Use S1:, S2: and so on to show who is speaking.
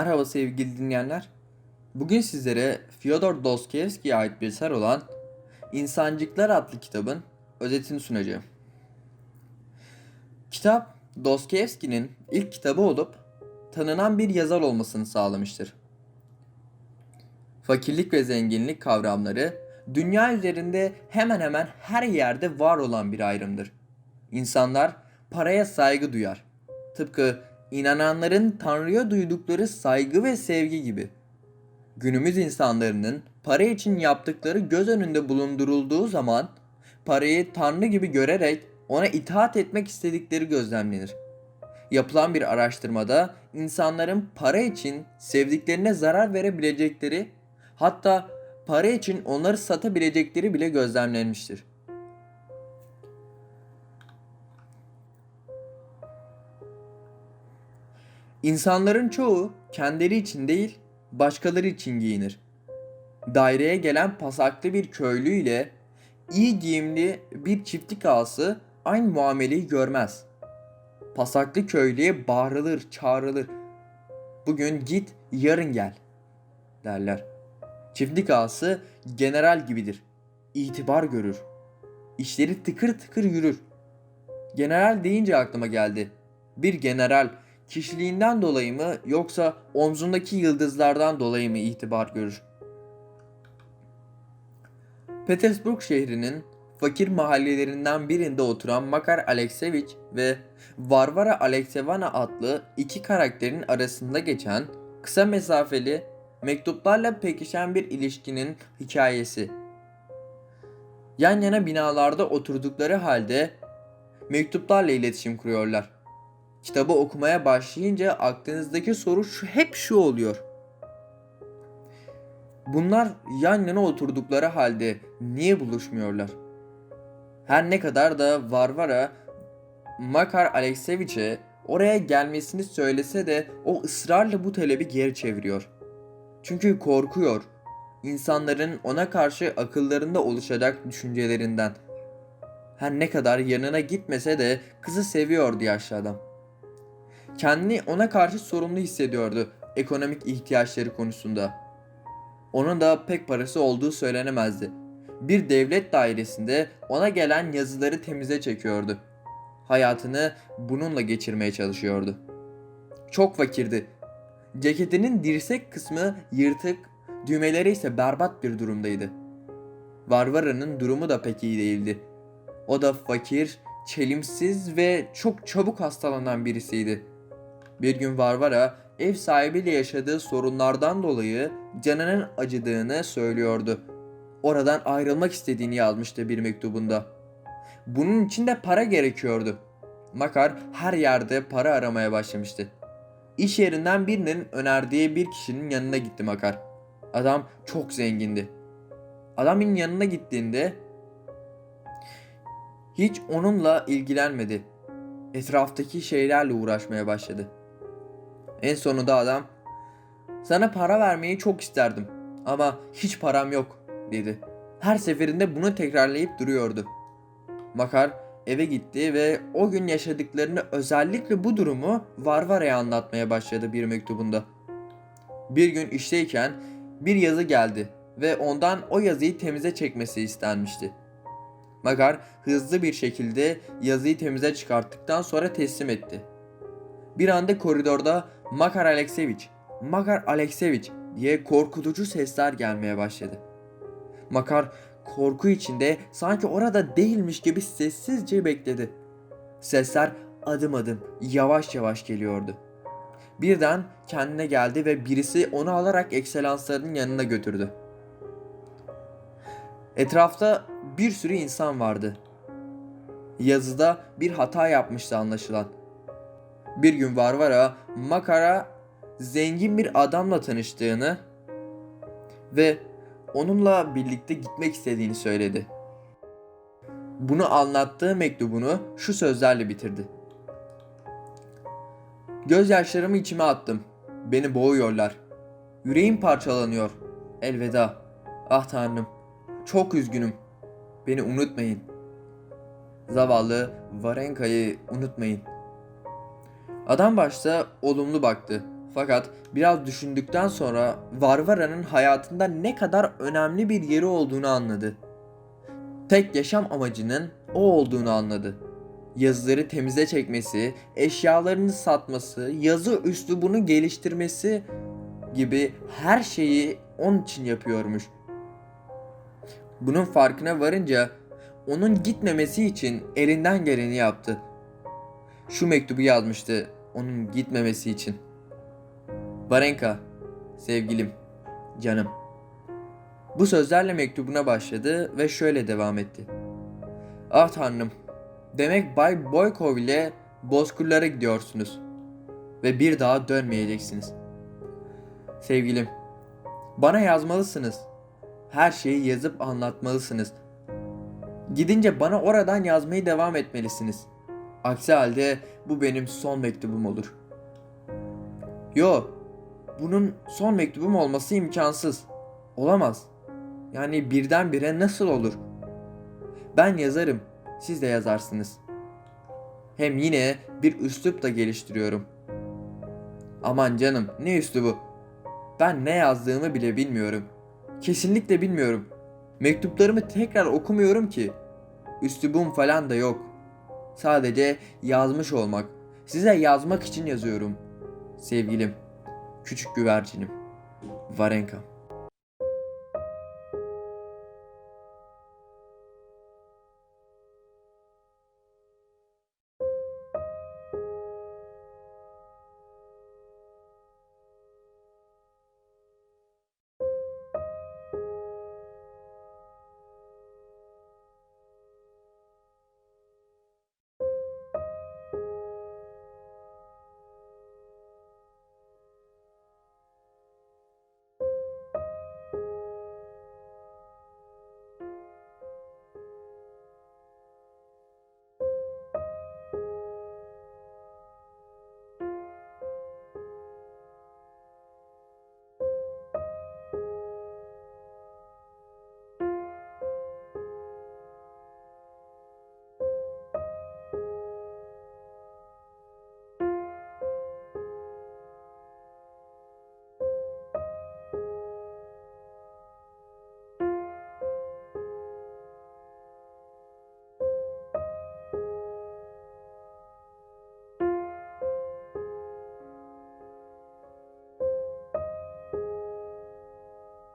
S1: Merhaba sevgili dinleyenler. Bugün sizlere Fyodor Dostoyevski'ye ait bir eser olan İnsancıklar adlı kitabın özetini sunacağım. Kitap Dostoyevski'nin ilk kitabı olup tanınan bir yazar olmasını sağlamıştır. Fakirlik ve zenginlik kavramları dünya üzerinde hemen hemen her yerde var olan bir ayrımdır. İnsanlar paraya saygı duyar. Tıpkı inananların Tanrı'ya duydukları saygı ve sevgi gibi. Günümüz insanlarının para için yaptıkları göz önünde bulundurulduğu zaman parayı Tanrı gibi görerek ona itaat etmek istedikleri gözlemlenir. Yapılan bir araştırmada insanların para için sevdiklerine zarar verebilecekleri hatta para için onları satabilecekleri bile gözlemlenmiştir. İnsanların çoğu kendileri için değil, başkaları için giyinir. Daireye gelen pasaklı bir köylü ile iyi giyimli bir çiftlik ağası aynı muameleyi görmez. Pasaklı köylüye bağırılır, çağrılır. Bugün git, yarın gel derler. Çiftlik ağası general gibidir. İtibar görür. İşleri tıkır tıkır yürür. General deyince aklıma geldi. Bir general kişiliğinden dolayı mı yoksa omzundaki yıldızlardan dolayı mı itibar görür? Petersburg şehrinin fakir mahallelerinden birinde oturan Makar Aleksevich ve Varvara Aleksevana adlı iki karakterin arasında geçen kısa mesafeli mektuplarla pekişen bir ilişkinin hikayesi. Yan yana binalarda oturdukları halde mektuplarla iletişim kuruyorlar. Kitabı okumaya başlayınca aklınızdaki soru şu, hep şu oluyor. Bunlar yan yana oturdukları halde niye buluşmuyorlar? Her ne kadar da Varvara Makar Alekseviç'e oraya gelmesini söylese de o ısrarla bu talebi geri çeviriyor. Çünkü korkuyor. İnsanların ona karşı akıllarında oluşacak düşüncelerinden. Her ne kadar yanına gitmese de kızı seviyordu yaşlı adam. Kendini ona karşı sorumlu hissediyordu ekonomik ihtiyaçları konusunda. Onun da pek parası olduğu söylenemezdi. Bir devlet dairesinde ona gelen yazıları temize çekiyordu. Hayatını bununla geçirmeye çalışıyordu. Çok fakirdi. Ceketinin dirsek kısmı yırtık, düğmeleri ise berbat bir durumdaydı. Varvara'nın durumu da pek iyi değildi. O da fakir, çelimsiz ve çok çabuk hastalanan birisiydi. Bir gün Varvara ev sahibiyle yaşadığı sorunlardan dolayı canının acıdığını söylüyordu. Oradan ayrılmak istediğini yazmıştı bir mektubunda. Bunun için de para gerekiyordu. Makar her yerde para aramaya başlamıştı. İş yerinden birinin önerdiği bir kişinin yanına gitti Makar. Adam çok zengindi. Adamın yanına gittiğinde hiç onunla ilgilenmedi. Etraftaki şeylerle uğraşmaya başladı. En sonunda adam sana para vermeyi çok isterdim ama hiç param yok dedi. Her seferinde bunu tekrarlayıp duruyordu. Makar eve gitti ve o gün yaşadıklarını özellikle bu durumu Varvara'ya anlatmaya başladı bir mektubunda. Bir gün işteyken bir yazı geldi ve ondan o yazıyı temize çekmesi istenmişti. Makar hızlı bir şekilde yazıyı temize çıkarttıktan sonra teslim etti. Bir anda koridorda Makar Aleksevich, Makar Aleksevich diye korkutucu sesler gelmeye başladı. Makar korku içinde sanki orada değilmiş gibi sessizce bekledi. Sesler adım adım yavaş yavaş geliyordu. Birden kendine geldi ve birisi onu alarak ekselanslarının yanına götürdü. Etrafta bir sürü insan vardı. Yazıda bir hata yapmıştı anlaşılan. Bir gün Varvara Makar'a zengin bir adamla tanıştığını ve onunla birlikte gitmek istediğini söyledi. Bunu anlattığı mektubunu şu sözlerle bitirdi. Gözyaşlarımı içime attım. Beni boğuyorlar. Yüreğim parçalanıyor. Elveda. Ah tanrım. Çok üzgünüm. Beni unutmayın. Zavallı Varenka'yı unutmayın. Adam başta olumlu baktı. Fakat biraz düşündükten sonra Varvara'nın hayatında ne kadar önemli bir yeri olduğunu anladı. Tek yaşam amacının o olduğunu anladı. Yazıları temize çekmesi, eşyalarını satması, yazı üslubunu geliştirmesi gibi her şeyi onun için yapıyormuş. Bunun farkına varınca onun gitmemesi için elinden geleni yaptı. Şu mektubu yazmıştı onun gitmemesi için. Varenka, sevgilim, canım. Bu sözlerle mektubuna başladı ve şöyle devam etti. Ah tanrım, demek Bay Boykov ile Bozkırlara gidiyorsunuz ve bir daha dönmeyeceksiniz. Sevgilim, bana yazmalısınız. Her şeyi yazıp anlatmalısınız. Gidince bana oradan yazmayı devam etmelisiniz. Aksi halde bu benim son mektubum olur. Yo, bunun son mektubum olması imkansız. Olamaz. Yani birdenbire nasıl olur? Ben yazarım, siz de yazarsınız. Hem yine bir üslup da geliştiriyorum. Aman canım, ne üslubu? Ben ne yazdığımı bile bilmiyorum. Kesinlikle bilmiyorum. Mektuplarımı tekrar okumuyorum ki. Üslubum falan da yok. Sadece yazmış olmak. Size yazmak için yazıyorum. Sevgilim, küçük güvercinim. Varenka.